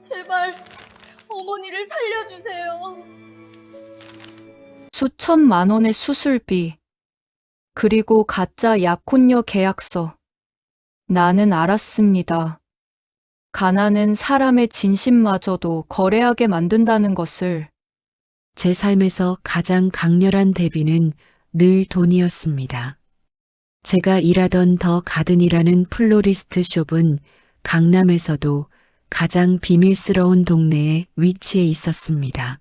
제발 어머니를 살려주세요. 수천만 원의 수술비, 그리고 가짜 약혼녀 계약서. 나는 알았습니다. 가난은 사람의 진심마저도 거래하게 만든다는 것을 제 삶에서 가장 강렬한 대비는 늘 돈이었습니다. 제가 일하던 더 가든이라는 플로리스트 숍은 강남에서도 가장 비밀스러운 동네에 위치해 있었습니다.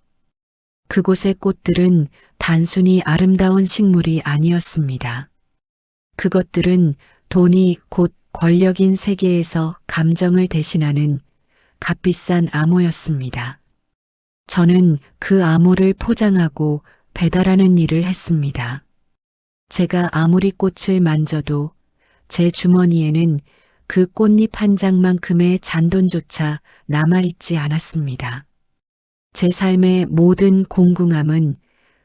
그곳의 꽃들은 단순히 아름다운 식물이 아니었습니다. 그것들은 돈이 곧 권력인 세계에서 감정을 대신하는 값비싼 암호였습니다. 저는 그 암호를 포장하고 배달하는 일을 했습니다. 제가 아무리 꽃을 만져도 제 주머니에는 그 꽃잎 한 장만큼의 잔돈조차 남아있지 않았습니다. 제 삶의 모든 공궁함은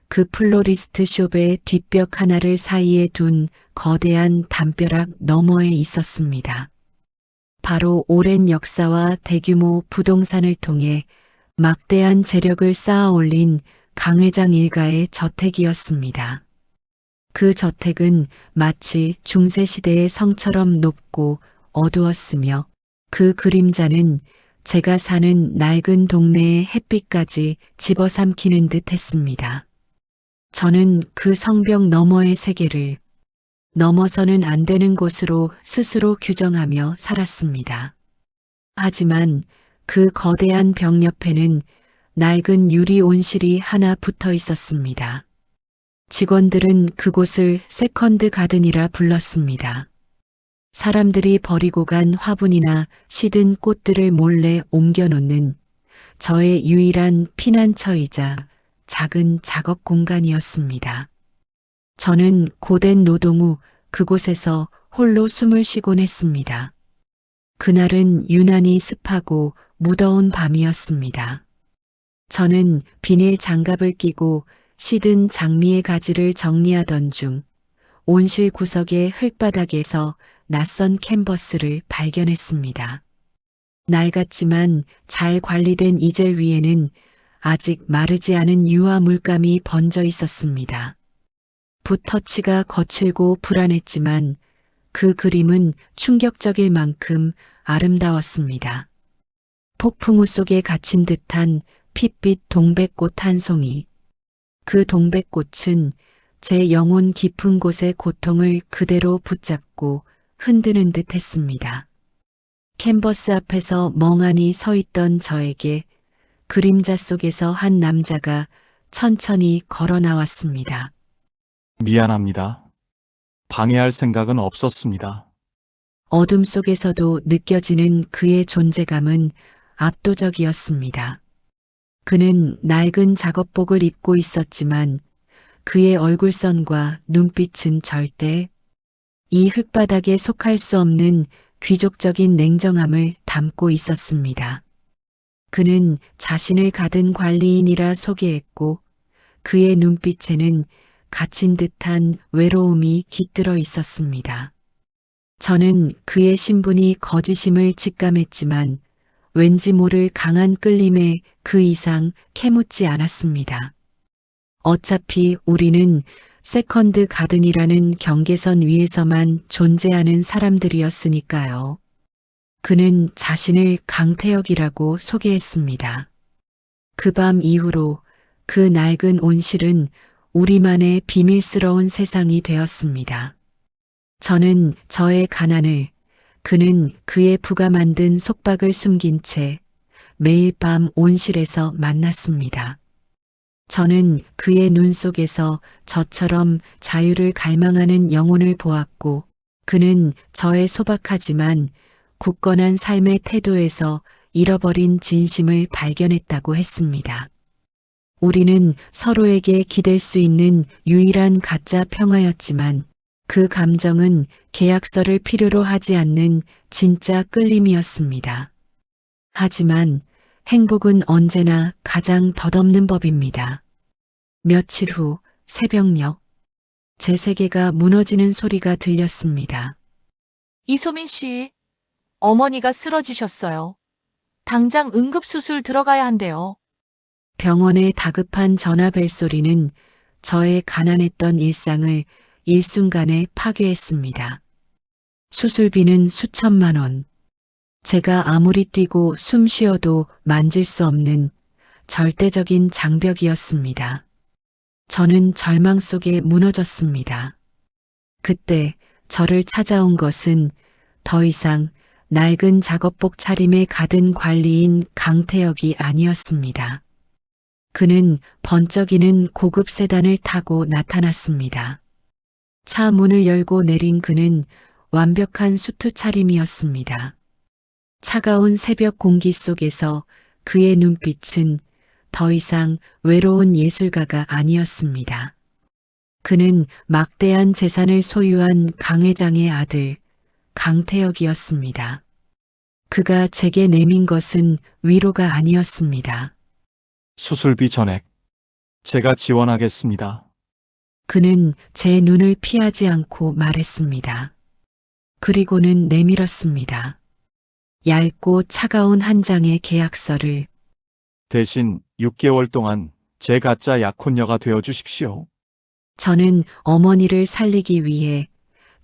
그 플로리스트 숍의 뒷벽 하나를 사이에 둔 거대한 담벼락 너머에 있었습니다. 바로 오랜 역사와 대규모 부동산을 통해 막대한 재력을 쌓아 올린 강 회장 일가의 저택이었습니다. 그 저택은 마치 중세시대의 성처럼 높고 어두웠으며 그 그림자는 제가 사는 낡은 동네의 햇빛까지 집어삼키는 듯 했습니다. 저는 그 성벽 너머의 세계를 넘어서는 안 되는 곳으로 스스로 규정하며 살았습니다. 하지만 그 거대한 벽 옆에는 낡은 유리 온실이 하나 붙어 있었습니다. 직원들은 그곳을 세컨드 가든이라 불렀습니다. 사람들이 버리고 간 화분이나 시든 꽃들을 몰래 옮겨놓는 저의 유일한 피난처이자 작은 작업 공간이었습니다. 저는 고된 노동 후 그곳에서 홀로 숨을 쉬곤 했습니다. 그날은 유난히 습하고 무더운 밤이었습니다. 저는 비닐 장갑을 끼고 시든 장미의 가지를 정리하던 중 온실 구석의 흙바닥에서 낯선 캔버스를 발견했습니다. 낡았지만 잘 관리된 이젤 위에는 아직 마르지 않은 유화 물감이 번져 있었습니다. 붓터치가 거칠고 불안했지만 그 그림은 충격적일 만큼 아름다웠습니다. 폭풍우 속에 갇힌 듯한 핏빛 동백꽃 한 송이. 그 동백꽃은 제 영혼 깊은 곳의 고통을 그대로 붙잡고 흔드는 듯 했습니다. 캔버스 앞에서 멍하니 서 있던 저에게 그림자 속에서 한 남자가 천천히 걸어 나왔습니다. 미안합니다. 방해할 생각은 없었습니다. 어둠 속에서도 느껴지는 그의 존재감은 압도적이었습니다. 그는 낡은 작업복을 입고 있었지만 그의 얼굴선과 눈빛은 절대 이 흙바닥에 속할 수 없는 귀족적인 냉정함을 담고 있었습니다. 그는 자신을 가든 관리인이라 소개했고 그의 눈빛에는 갇힌 듯한 외로움이 깃들어 있었습니다. 저는 그의 신분이 거짓임을 직감했지만 왠지 모를 강한 끌림에 그 이상 캐묻지 않았습니다. 어차피 우리는 세컨드 가든이라는 경계선 위에서만 존재하는 사람들이었으니까요. 그는 자신을 강태혁이라고 소개했습니다. 그 밤 이후로 그 낡은 온실은 우리만의 비밀스러운 세상이 되었습니다. 저는 저의 가난을, 그는 그의 부가 만든 속박을 숨긴 채 매일 밤 온실에서 만났습니다. 저는 그의 눈 속에서 저처럼 자유를 갈망하는 영혼을 보았고, 그는 저의 소박하지만 굳건한 삶의 태도에서 잃어버린 진심을 발견했다고 했습니다. 우리는 서로에게 기댈 수 있는 유일한 가짜 평화였지만 그 감정은 계약서를 필요로 하지 않는 진짜 끌림이었습니다. 하지만 행복은 언제나 가장 덧없는 법입니다. 며칠 후 새벽녘 제 세계가 무너지는 소리가 들렸습니다. 이소민 씨, 어머니가 쓰러지셨어요. 당장 응급수술 들어가야 한대요. 병원의 다급한 전화 벨 소리는 저의 가난했던 일상을 일순간에 파괴했습니다. 수술비는 수천만 원. 제가 아무리 뛰고 숨 쉬어도 만질 수 없는 절대적인 장벽이었습니다. 저는 절망 속에 무너졌습니다. 그때 저를 찾아온 것은 더 이상 낡은 작업복 차림에 가든 관리인 강태혁이 아니었습니다. 그는 번쩍이는 고급 세단을 타고 나타났습니다. 차 문을 열고 내린 그는 완벽한 수트 차림이었습니다. 차가운 새벽 공기 속에서 그의 눈빛은 더 이상 외로운 예술가가 아니었습니다. 그는 막대한 재산을 소유한 강 회장의 아들 강태혁이었습니다. 그가 제게 내민 것은 위로가 아니었습니다. 수술비 전액. 제가 지원하겠습니다. 그는 제 눈을 피하지 않고 말했습니다. 그리고는 내밀었습니다. 얇고 차가운 한 장의 계약서를 대신 6개월 동안 제 가짜 약혼녀가 되어 주십시오. 저는 어머니를 살리기 위해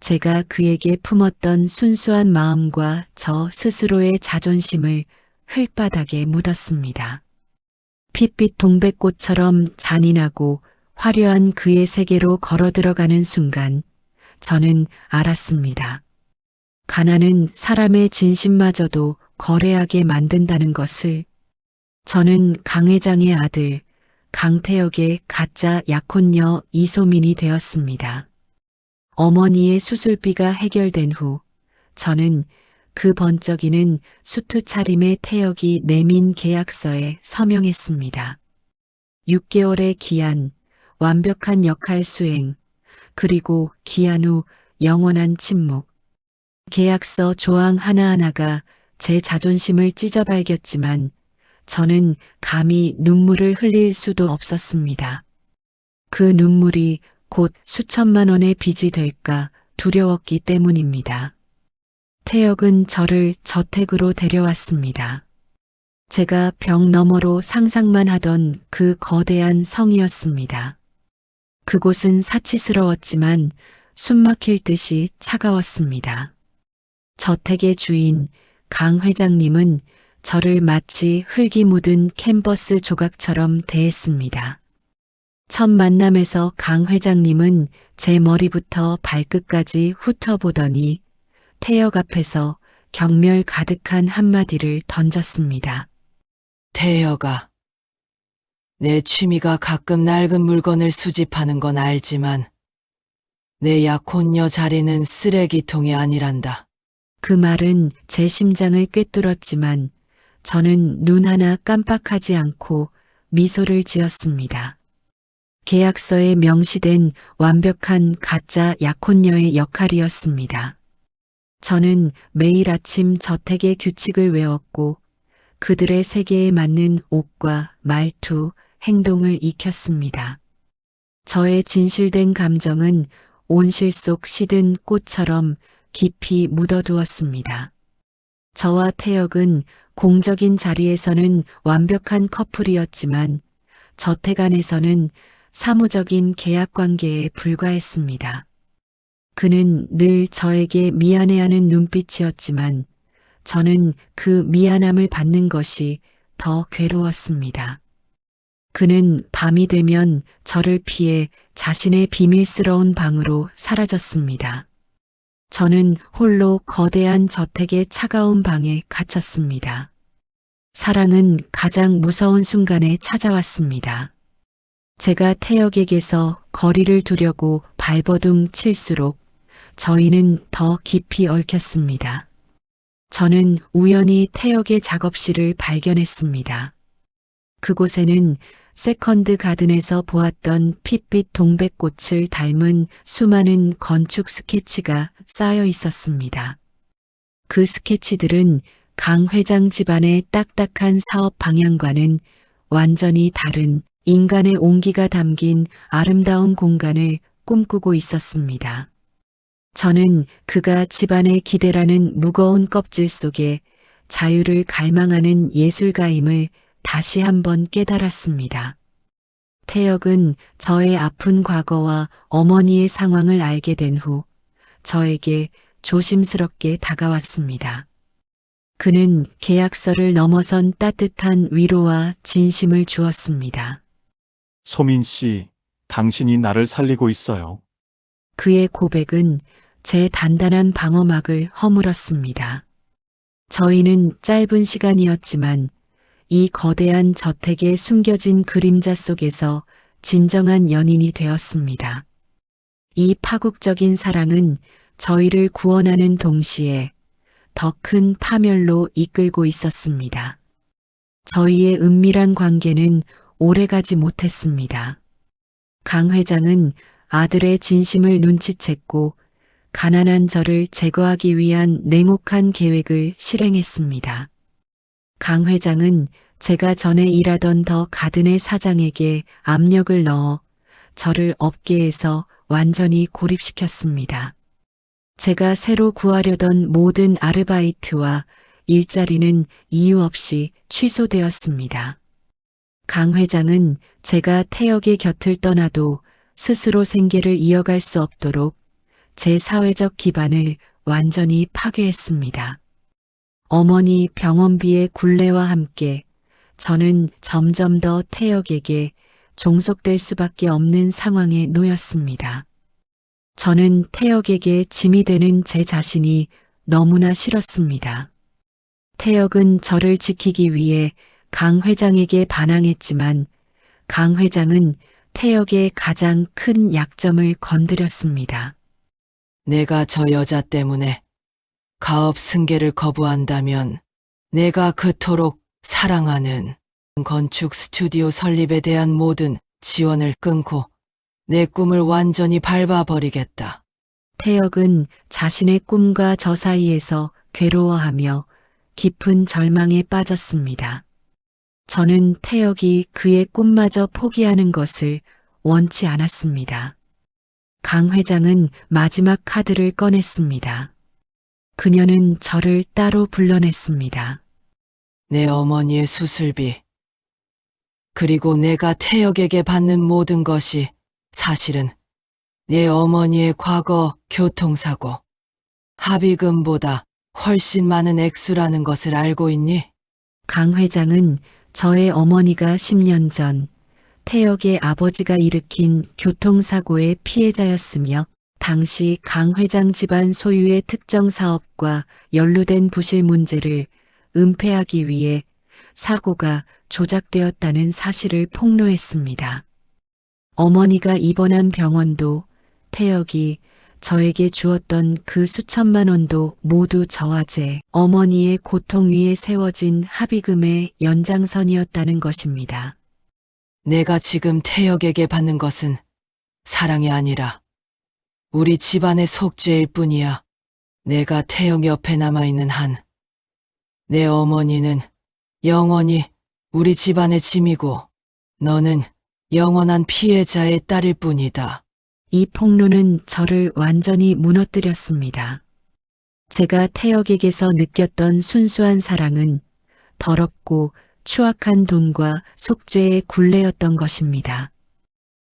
제가 그에게 품었던 순수한 마음과 저 스스로의 자존심을 흘바닥에 묻었습니다. 핏빛 동백꽃처럼 잔인하고 화려한 그의 세계로 걸어 들어가는 순간 저는 알았습니다. 가난은 사람의 진심마저도 거래하게 만든다는 것을 저는 강 회장의 아들 강태혁의 가짜 약혼녀 이소민이 되었습니다. 어머니의 수술비가 해결된 후 저는 그 번쩍이는 수트 차림의 태혁이 내민 계약서에 서명했습니다. 6개월의 기한, 완벽한 역할 수행, 그리고 기한 후 영원한 침묵. 계약서 조항 하나하나가 제 자존심을 찢어발겼지만 저는 감히 눈물을 흘릴 수도 없었습니다. 그 눈물이 곧 수천만 원의 빚이 될까 두려웠기 때문입니다. 태혁은 저를 저택으로 데려왔습니다. 제가 벽 너머로 상상만 하던 그 거대한 성이었습니다. 그곳은 사치스러웠지만 숨막힐 듯이 차가웠습니다. 저택의 주인 강 회장님은 저를 마치 흙이 묻은 캔버스 조각처럼 대했습니다. 첫 만남에서 강 회장님은 제 머리부터 발끝까지 훑어보더니 태역 앞에서 경멸 가득한 한마디를 던졌습니다. 태여가. 내 취미가 가끔 낡은 물건을 수집하는 건 알지만 내 약혼녀 자리는 쓰레기통이 아니란다. 그 말은 제 심장을 꿰뚫었지만 저는 눈 하나 깜빡하지 않고 미소를 지었습니다. 계약서에 명시된 완벽한 가짜 약혼녀의 역할이었습니다. 저는 매일 아침 저택의 규칙을 외웠고 그들의 세계에 맞는 옷과 말투, 행동을 익혔습니다. 저의 진실된 감정은 온실 속 시든 꽃처럼 깊이 묻어두었습니다. 저와 태혁은 공적인 자리에서는 완벽한 커플이었지만 저택 안에서는 사무적인 계약 관계에 불과했습니다. 그는 늘 저에게 미안해하는 눈빛이었지만 저는 그 미안함을 받는 것이 더 괴로웠습니다. 그는 밤이 되면 저를 피해 자신의 비밀스러운 방으로 사라졌습니다. 저는 홀로 거대한 저택의 차가운 방에 갇혔습니다. 사랑은 가장 무서운 순간에 찾아왔습니다. 제가 태역에게서 거리를 두려고 발버둥 칠수록 저희는 더 깊이 얽혔습니다. 저는 우연히 태역의 작업실을 발견했습니다. 그곳에는 세컨드 가든에서 보았던 핏빛 동백꽃을 닮은 수많은 건축 스케치가 쌓여 있었습니다. 그 스케치들은 강 회장 집안의 딱딱한 사업 방향과는 완전히 다른 인간의 온기가 담긴 아름다운 공간을 꿈꾸고 있었습니다. 저는 그가 집안의 기대라는 무거운 껍질 속에 자유를 갈망하는 예술가임을 다시 한번 깨달았습니다. 태혁은 저의 아픈 과거와 어머니의 상황을 알게 된 후 저에게 조심스럽게 다가왔습니다. 그는 계약서를 넘어선 따뜻한 위로와 진심을 주었습니다. 소민 씨, 당신이 나를 살리고 있어요. 그의 고백은 제 단단한 방어막을 허물었습니다. 저희는 짧은 시간이었지만 이 거대한 저택에 숨겨진 그림자 속에서 진정한 연인이 되었습니다. 이 파국적인 사랑은 저희를 구원하는 동시에 더 큰 파멸로 이끌고 있었습니다. 저희의 은밀한 관계는 오래가지 못했습니다. 강 회장은 아들의 진심을 눈치챘고 가난한 저를 제거하기 위한 냉혹한 계획을 실행했습니다. 강 회장은 제가 전에 일하던 더 가든의 사장에게 압력을 넣어 저를 업계에서 완전히 고립시켰습니다. 제가 새로 구하려던 모든 아르바이트와 일자리는 이유 없이 취소되었습니다. 강 회장은 제가 태역의 곁을 떠나도 스스로 생계를 이어갈 수 없도록 제 사회적 기반을 완전히 파괴했습니다. 어머니 병원비의 굴레와 함께 저는 점점 더 태역에게 종속될 수밖에 없는 상황에 놓였습니다. 저는 태역에게 짐이 되는 제 자신이 너무나 싫었습니다. 태역은 저를 지키기 위해 강 회장에게 반항했지만 강 회장은 태역의 가장 큰 약점을 건드렸습니다. 내가 저 여자 때문에 가업 승계를 거부한다면 내가 그토록 사랑하는 건축 스튜디오 설립에 대한 모든 지원을 끊고 내 꿈을 완전히 밟아버리겠다. 태역은 자신의 꿈과 저 사이에서 괴로워하며 깊은 절망에 빠졌습니다. 저는 태역이 그의 꿈마저 포기하는 것을 원치 않았습니다. 강 회장은 마지막 카드를 꺼냈습니다. 그녀는 저를 따로 불러냈습니다. 내 어머니의 수술비, 그리고 내가 태역에게 받는 모든 것이 사실은 내 어머니의 과거 교통사고, 합의금보다 훨씬 많은 액수라는 것을 알고 있니? 강 회장은 저의 어머니가 10년 전 태역의 아버지가 일으킨 교통사고의 피해자였으며 당시 강 회장 집안 소유의 특정 사업과 연루된 부실 문제를 은폐하기 위해 사고가 조작되었다는 사실을 폭로했습니다. 어머니가 입원한 병원도 태역이 저에게 주었던 그 수천만 원도 모두 저와 제 어머니의 고통 위에 세워진 합의금의 연장선이었다는 것입니다. 내가 지금 태역에게 받는 것은 사랑이 아니라 우리 집안의 속죄일 뿐이야. 내가 태역 옆에 남아있는 한, 내 어머니는 영원히 우리 집안의 짐이고, 너는 영원한 피해자의 딸일 뿐이다. 이 폭로는 저를 완전히 무너뜨렸습니다. 제가 태역에게서 느꼈던 순수한 사랑은 더럽고 추악한 돈과 속죄의 굴레였던 것입니다.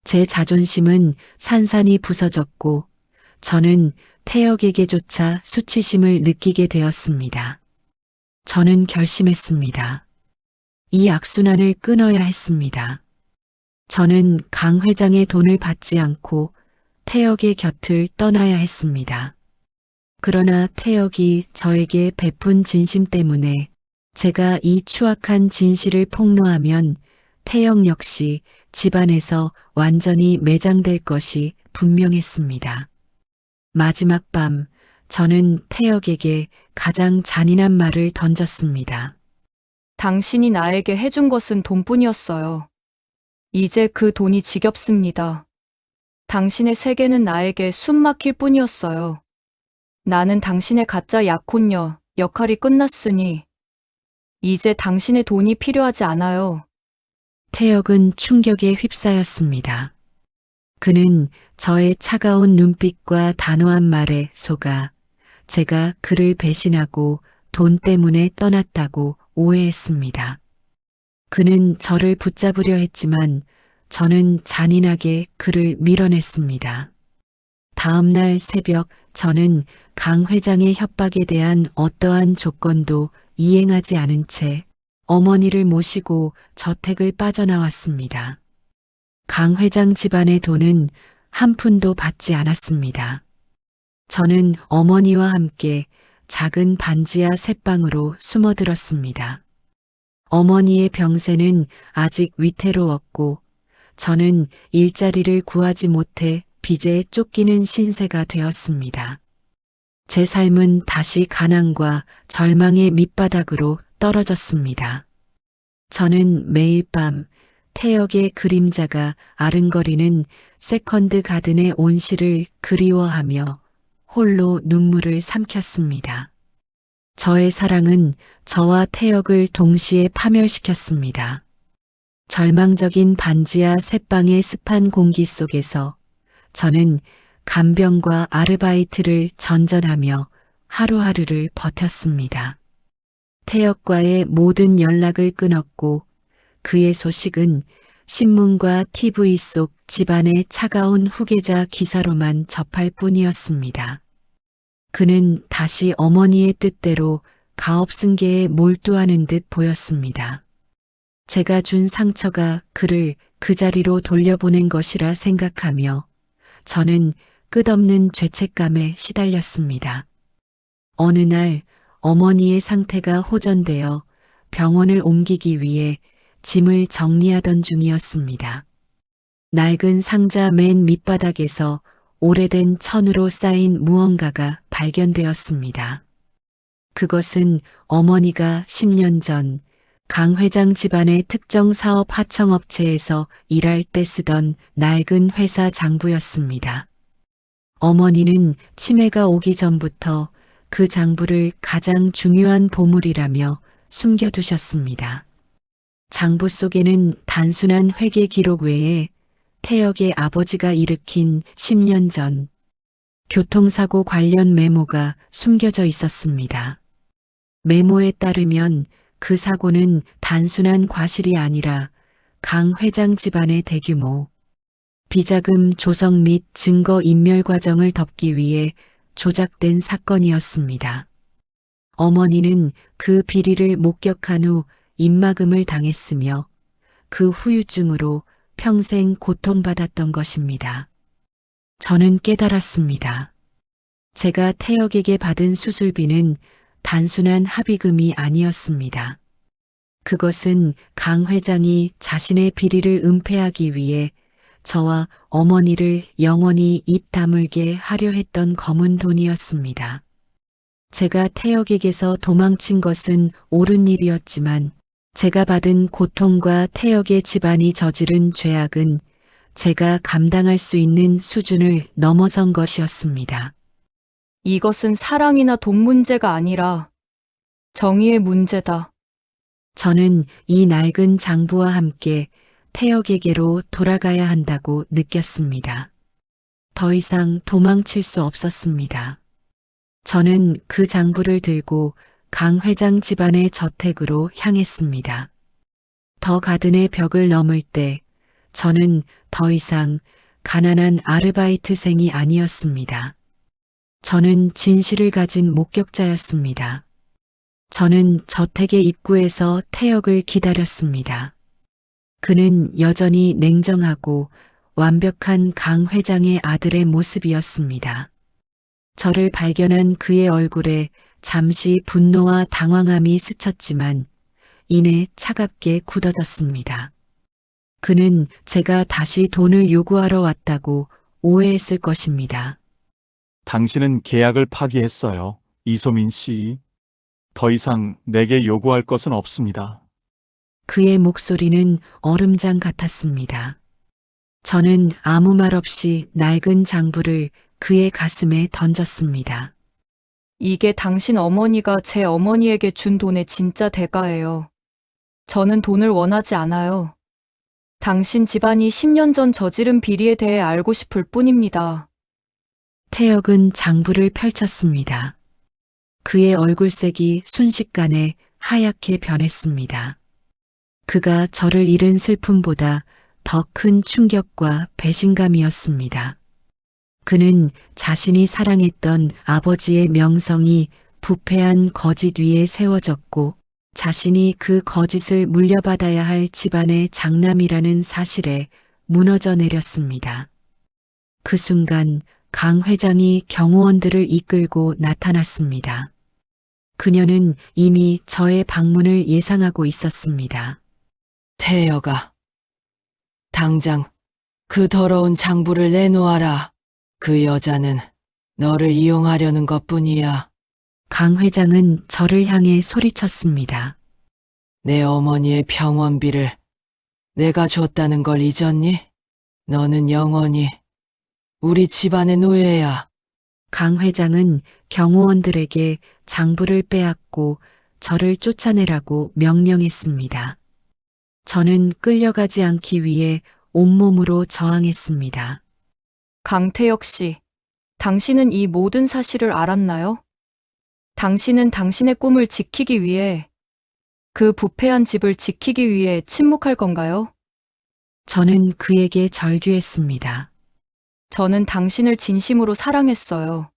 제 자존심은 산산이 부서졌고 저는 태역에게조차 수치심을 느끼게 되었습니다. 저는 결심했습니다. 이 악순환을 끊어야 했습니다. 저는 강 회장의 돈을 받지 않고 태역의 곁을 떠나야 했습니다. 그러나 태역이 저에게 베푼 진심 때문에 제가 이 추악한 진실을 폭로하면 태역 역시 집안에서 완전히 매장될 것이 분명했습니다. 마지막 밤 저는 태역에게 가장 잔인한 말을 던졌습니다. 당신이 나에게 해준 것은 돈뿐이었어요. 이제 그 돈이 지겹습니다. 당신의 세계는 나에게 숨 막힐 뿐이었어요. 나는 당신의 가짜 약혼녀 역할이 끝났으니 이제 당신의 돈이 필요하지 않아요. 태역은 충격에 휩싸였습니다. 그는 저의 차가운 눈빛과 단호한 말에 속아 제가 그를 배신하고 돈 때문에 떠났다고 오해했습니다. 그는 저를 붙잡으려 했지만 저는 잔인하게 그를 밀어냈습니다. 다음 날 새벽 저는 강 회장의 협박에 대한 어떠한 조건도 이행하지 않은 채 어머니를 모시고 저택을 빠져나왔습니다. 강 회장 집안의 돈은 한 푼도 받지 않았습니다. 저는 어머니와 함께 작은 반지하 새방으로 숨어들었습니다. 어머니의 병세는 아직 위태로웠고 저는 일자리를 구하지 못해 빚에 쫓기는 신세가 되었습니다. 제 삶은 다시 가난과 절망의 밑바닥으로 떨어졌습니다. 저는 매일 밤 태역의 그림자가 아른거리는 세컨드 가든의 온실을 그리워하며 홀로 눈물을 삼켰습니다. 저의 사랑은 저와 태역을 동시에 파멸시켰습니다. 절망적인 반지하 새방의 습한 공기 속에서 저는 간병과 아르바이트를 전전하며 하루하루를 버텼습니다. 태역과의 모든 연락을 끊었고 그의 소식은 신문과 TV 속 집안의 차가운 후계자 기사로만 접할 뿐이었습니다. 그는 다시 어머니의 뜻대로 가업승계에 몰두하는 듯 보였습니다. 제가 준 상처가 그를 그 자리로 돌려보낸 것이라 생각하며 저는 끝없는 죄책감에 시달렸습니다. 어느 날 어머니의 상태가 호전되어 병원을 옮기기 위해 짐을 정리하던 중이었습니다. 낡은 상자 맨 밑바닥에서 오래된 천으로 쌓인 무언가가 발견되었습니다. 그것은 어머니가 10년 전 강 회장 집안의 특정 사업 하청업체에서 일할 때 쓰던 낡은 회사 장부였습니다. 어머니는 치매가 오기 전부터 그 장부를 가장 중요한 보물이라며 숨겨두셨습니다. 장부 속에는 단순한 회계 기록 외에 태역의 아버지가 일으킨 10년 전 교통사고 관련 메모가 숨겨져 있었습니다. 메모에 따르면 그 사고는 단순한 과실이 아니라 강 회장 집안의 대규모 비자금 조성 및 증거 인멸 과정을 덮기 위해 조작된 사건이었습니다. 어머니는 그 비리를 목격한 후 입막음을 당했으며 그 후유증으로 평생 고통받았던 것입니다. 저는 깨달았습니다. 제가 태역에게 받은 수술비는 단순한 합의금이 아니었습니다. 그것은 강 회장이 자신의 비리를 은폐하기 위해 저와 어머니를 영원히 입 다물게 하려 했던 검은 돈이었습니다. 제가 태역에게서 도망친 것은 옳은 일이었지만 제가 받은 고통과 태역의 집안이 저지른 죄악은 제가 감당할 수 있는 수준을 넘어선 것이었습니다. 이것은 사랑이나 돈 문제가 아니라 정의의 문제다. 저는 이 낡은 장부와 함께 태역에게로 돌아가야 한다고 느꼈습니다. 더 이상 도망칠 수 없었습니다. 저는 그 장부를 들고 강 회장 집안의 저택으로 향했습니다. 더 가든의 벽을 넘을 때 저는 더 이상 가난한 아르바이트생이 아니었습니다. 저는 진실을 가진 목격자였습니다. 저는 저택의 입구에서 태역을 기다렸습니다. 그는 여전히 냉정하고 완벽한 강 회장의 아들의 모습이었습니다. 저를 발견한 그의 얼굴에 잠시 분노와 당황함이 스쳤지만 이내 차갑게 굳어졌습니다. 그는 제가 다시 돈을 요구하러 왔다고 오해했을 것입니다. 당신은 계약을 파기했어요. 이소민 씨. 더 이상 내게 요구할 것은 없습니다. 그의 목소리는 얼음장 같았습니다. 저는 아무 말 없이 낡은 장부를 그의 가슴에 던졌습니다. 이게 당신 어머니가 제 어머니에게 준 돈의 진짜 대가예요. 저는 돈을 원하지 않아요. 당신 집안이 10년 전 저지른 비리에 대해 알고 싶을 뿐입니다. 태역은 장부를 펼쳤습니다. 그의 얼굴색이 순식간에 하얗게 변했습니다. 그가 저를 잃은 슬픔보다 더 큰 충격과 배신감이었습니다. 그는 자신이 사랑했던 아버지의 명성이 부패한 거짓 위에 세워졌고 자신이 그 거짓을 물려받아야 할 집안의 장남이라는 사실에 무너져 내렸습니다. 그 순간 강 회장이 경호원들을 이끌고 나타났습니다. 그녀는 이미 저의 방문을 예상하고 있었습니다. 태여가. 당장 그 더러운 장부를 내놓아라. 그 여자는 너를 이용하려는 것 뿐이야. 강 회장은 저를 향해 소리쳤습니다. 내 어머니의 병원비를 내가 줬다는 걸 잊었니? 너는 영원히 우리 집안의 노예야. 강 회장은 경호원들에게 장부를 빼앗고 저를 쫓아내라고 명령했습니다. 저는 끌려가지 않기 위해 온몸으로 저항했습니다. 강태혁 씨, 당신은 이 모든 사실을 알았나요? 당신은 당신의 꿈을 지키기 위해, 그 부패한 집을 지키기 위해 침묵할 건가요? 저는 그에게 절규했습니다. 저는 당신을 진심으로 사랑했어요.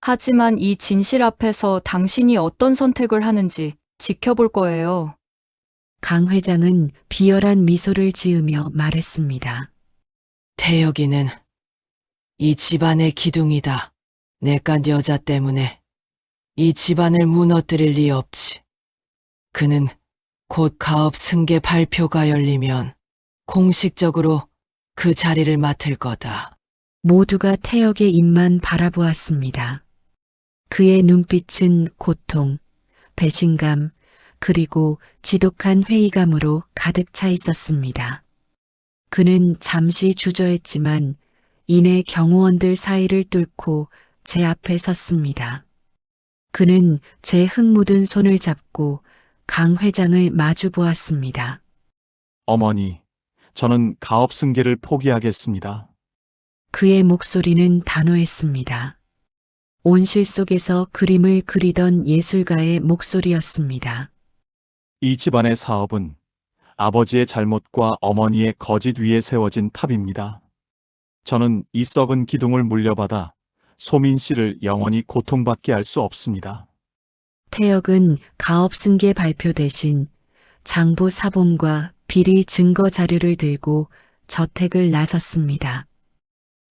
하지만 이 진실 앞에서 당신이 어떤 선택을 하는지 지켜볼 거예요. 강 회장은 비열한 미소를 지으며 말했습니다. 태혁이는 이 집안의 기둥이다. 내깟 여자 때문에 이 집안을 무너뜨릴 리 없지. 그는 곧 가업 승계 발표가 열리면 공식적으로 그 자리를 맡을 거다. 모두가 태역의 입만 바라보았습니다. 그의 눈빛은 고통, 배신감, 그리고 지독한 회의감으로 가득 차 있었습니다. 그는 잠시 주저했지만 이내 경호원들 사이를 뚫고 제 앞에 섰습니다. 그는 제 흙 묻은 손을 잡고 강 회장을 마주 보았습니다. 어머니, 저는 가업 승계를 포기하겠습니다. 그의 목소리는 단호했습니다. 온실 속에서 그림을 그리던 예술가의 목소리였습니다. 이 집안의 사업은 아버지의 잘못과 어머니의 거짓 위에 세워진 탑입니다. 저는 이 썩은 기둥을 물려받아 소민 씨를 영원히 고통받게 할 수 없습니다. 태역은 가업 승계 발표 대신 장부 사본과 비리 증거 자료를 들고 저택을 나섰습니다.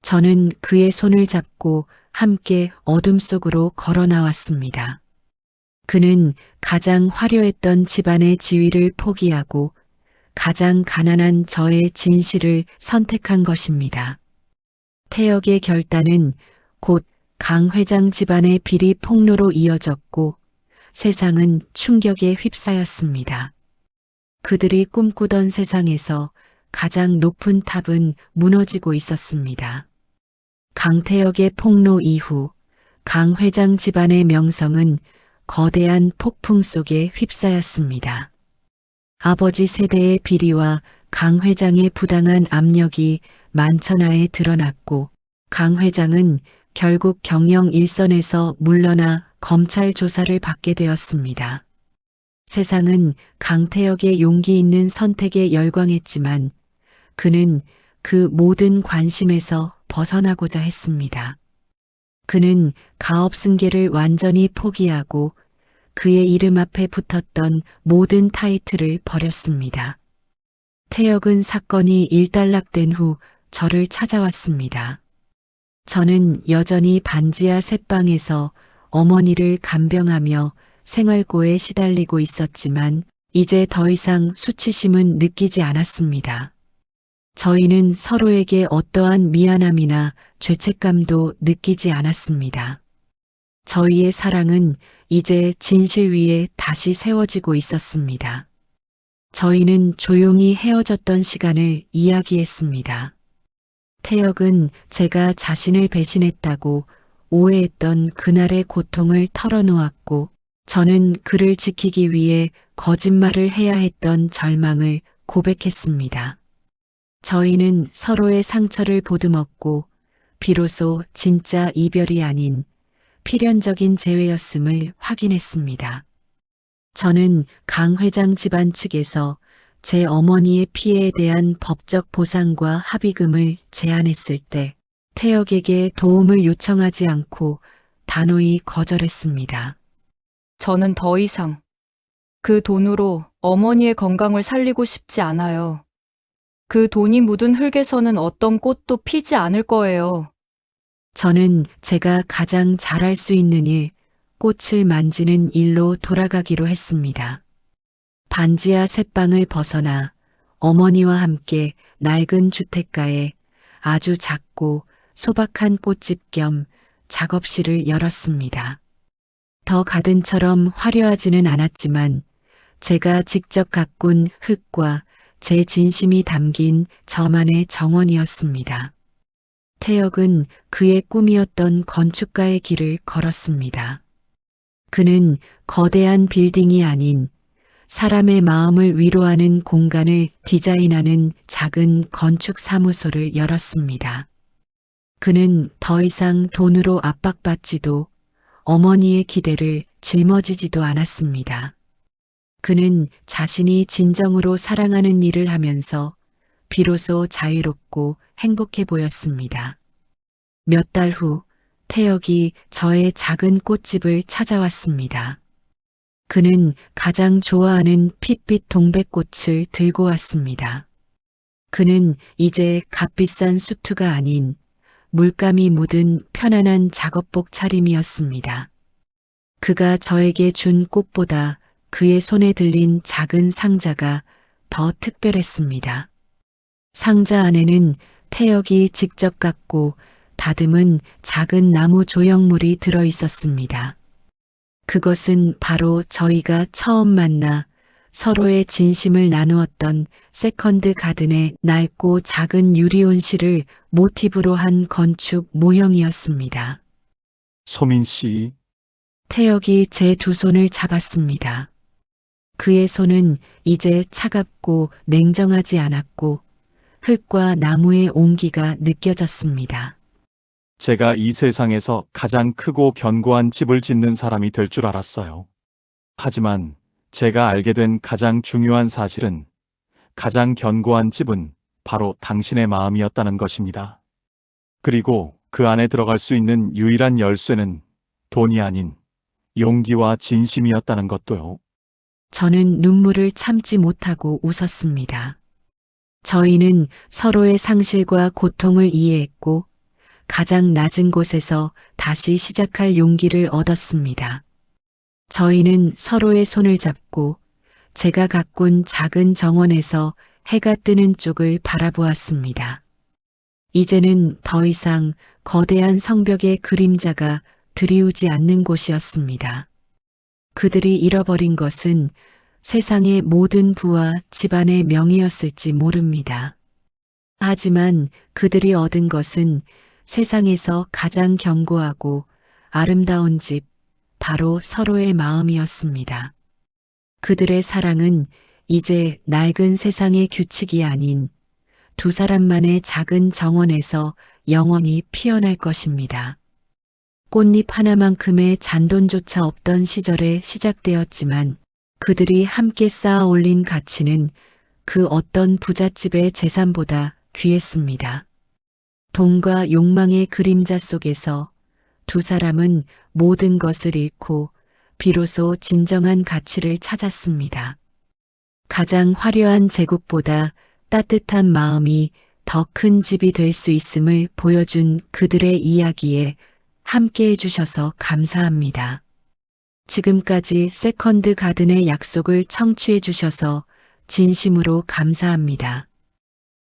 저는 그의 손을 잡고 함께 어둠 속으로 걸어 나왔습니다. 그는 가장 화려했던 집안의 지위를 포기하고 가장 가난한 저의 진실을 선택한 것입니다. 태역의 결단은 곧 강 회장 집안의 비리 폭로로 이어졌고 세상은 충격에 휩싸였습니다. 그들이 꿈꾸던 세상에서 가장 높은 탑은 무너지고 있었습니다. 강태역의 폭로 이후 강 회장 집안의 명성은 거대한 폭풍 속에 휩싸였습니다. 아버지 세대의 비리와 강 회장의 부당한 압력이 만천하에 드러났고 강 회장은 결국 경영 일선에서 물러나 검찰 조사를 받게 되었습니다. 세상은 강태역의 용기 있는 선택에 열광했지만 그는 그 모든 관심에서 벗어나고자 했습니다. 그는 가업 승계를 완전히 포기하고 그의 이름 앞에 붙었던 모든 타이틀을 버렸습니다. 태역은 사건이 일단락된 후 저를 찾아왔습니다. 저는 여전히 반지하 새방에서 어머니를 간병하며 생활고에 시달리고 있었지만 이제 더 이상 수치심은 느끼지 않았습니다. 저희는 서로에게 어떠한 미안함이나 죄책감도 느끼지 않았습니다. 저희의 사랑은 이제 진실 위에 다시 세워지고 있었습니다. 저희는 조용히 헤어졌던 시간을 이야기했습니다. 태역은 제가 자신을 배신했다고 오해했던 그날의 고통을 털어놓았고 저는 그를 지키기 위해 거짓말을 해야 했던 절망을 고백했습니다. 저희는 서로의 상처를 보듬었고 비로소 진짜 이별이 아닌 필연적인 재회였음을 확인했습니다. 저는 강 회장 집안 측에서 제 어머니의 피해에 대한 법적 보상과 합의금을 제안했을 때 태혁에게 도움을 요청하지 않고 단호히 거절했습니다. 저는 더 이상 그 돈으로 어머니의 건강을 살리고 싶지 않아요. 그 돈이 묻은 흙에서는 어떤 꽃도 피지 않을 거예요. 저는 제가 가장 잘할 수 있는 일, 꽃을 만지는 일로 돌아가기로 했습니다. 반지하 새방을 벗어나 어머니와 함께 낡은 주택가에 아주 작고 소박한 꽃집 겸 작업실을 열었습니다. 더 가든처럼 화려하지는 않았지만 제가 직접 가꾼 흙과 제 진심이 담긴 저만의 정원이었습니다. 태혁은 그의 꿈이었던 건축가의 길을 걸었습니다. 그는 거대한 빌딩이 아닌 사람의 마음을 위로하는 공간을 디자인하는 작은 건축 사무소를 열었습니다. 그는 더 이상 돈으로 압박받지도 어머니의 기대를 짊어지지도 않았습니다. 그는 자신이 진정으로 사랑하는 일을 하면서 비로소 자유롭고 행복해 보였습니다. 몇 달 후 태혁이 저의 작은 꽃집을 찾아왔습니다. 그는 가장 좋아하는 핏빛 동백꽃을 들고 왔습니다. 그는 이제 값비싼 수트가 아닌 물감이 묻은 편안한 작업복 차림이었습니다. 그가 저에게 준 꽃보다 그의 손에 들린 작은 상자가 더 특별했습니다. 상자 안에는 태혁이 직접 갖고 다듬은 작은 나무 조형물이 들어 있었습니다. 그것은 바로 저희가 처음 만나 서로의 진심을 나누었던 세컨드 가든의 낡고 작은 유리온실을 모티브로 한 건축 모형이었습니다. 소민 씨, 태혁이 제 두 손을 잡았습니다. 그의 손은 이제 차갑고 냉정하지 않았고 흙과 나무의 온기가 느껴졌습니다. 제가 이 세상에서 가장 크고 견고한 집을 짓는 사람이 될 줄 알았어요. 하지만 제가 알게 된 가장 중요한 사실은 가장 견고한 집은 바로 당신의 마음이었다는 것입니다. 그리고 그 안에 들어갈 수 있는 유일한 열쇠는 돈이 아닌 용기와 진심이었다는 것도요. 저는 눈물을 참지 못하고 웃었습니다. 저희는 서로의 상실과 고통을 이해했고 가장 낮은 곳에서 다시 시작할 용기를 얻었습니다. 저희는 서로의 손을 잡고 제가 가꾼 작은 정원에서 해가 뜨는 쪽을 바라보았습니다. 이제는 더 이상 거대한 성벽의 그림자가 드리우지 않는 곳이었습니다. 그들이 잃어버린 것은 세상의 모든 부와 집안의 명예였을지 모릅니다. 하지만 그들이 얻은 것은 세상에서 가장 견고하고 아름다운 집, 바로 서로의 마음이었습니다. 그들의 사랑은 이제 낡은 세상의 규칙이 아닌 두 사람만의 작은 정원에서 영원히 피어날 것입니다. 꽃잎 하나만큼의 잔돈조차 없던 시절에 시작되었지만 그들이 함께 쌓아 올린 가치는 그 어떤 부잣집의 재산보다 귀했습니다. 돈과 욕망의 그림자 속에서 두 사람은 모든 것을 잃고 비로소 진정한 가치를 찾았습니다. 가장 화려한 제국보다 따뜻한 마음이 더 큰 집이 될 수 있음을 보여준 그들의 이야기에 함께 해주셔서 감사합니다. 지금까지 세컨드 가든의 약속을 청취해 주셔서 진심으로 감사합니다.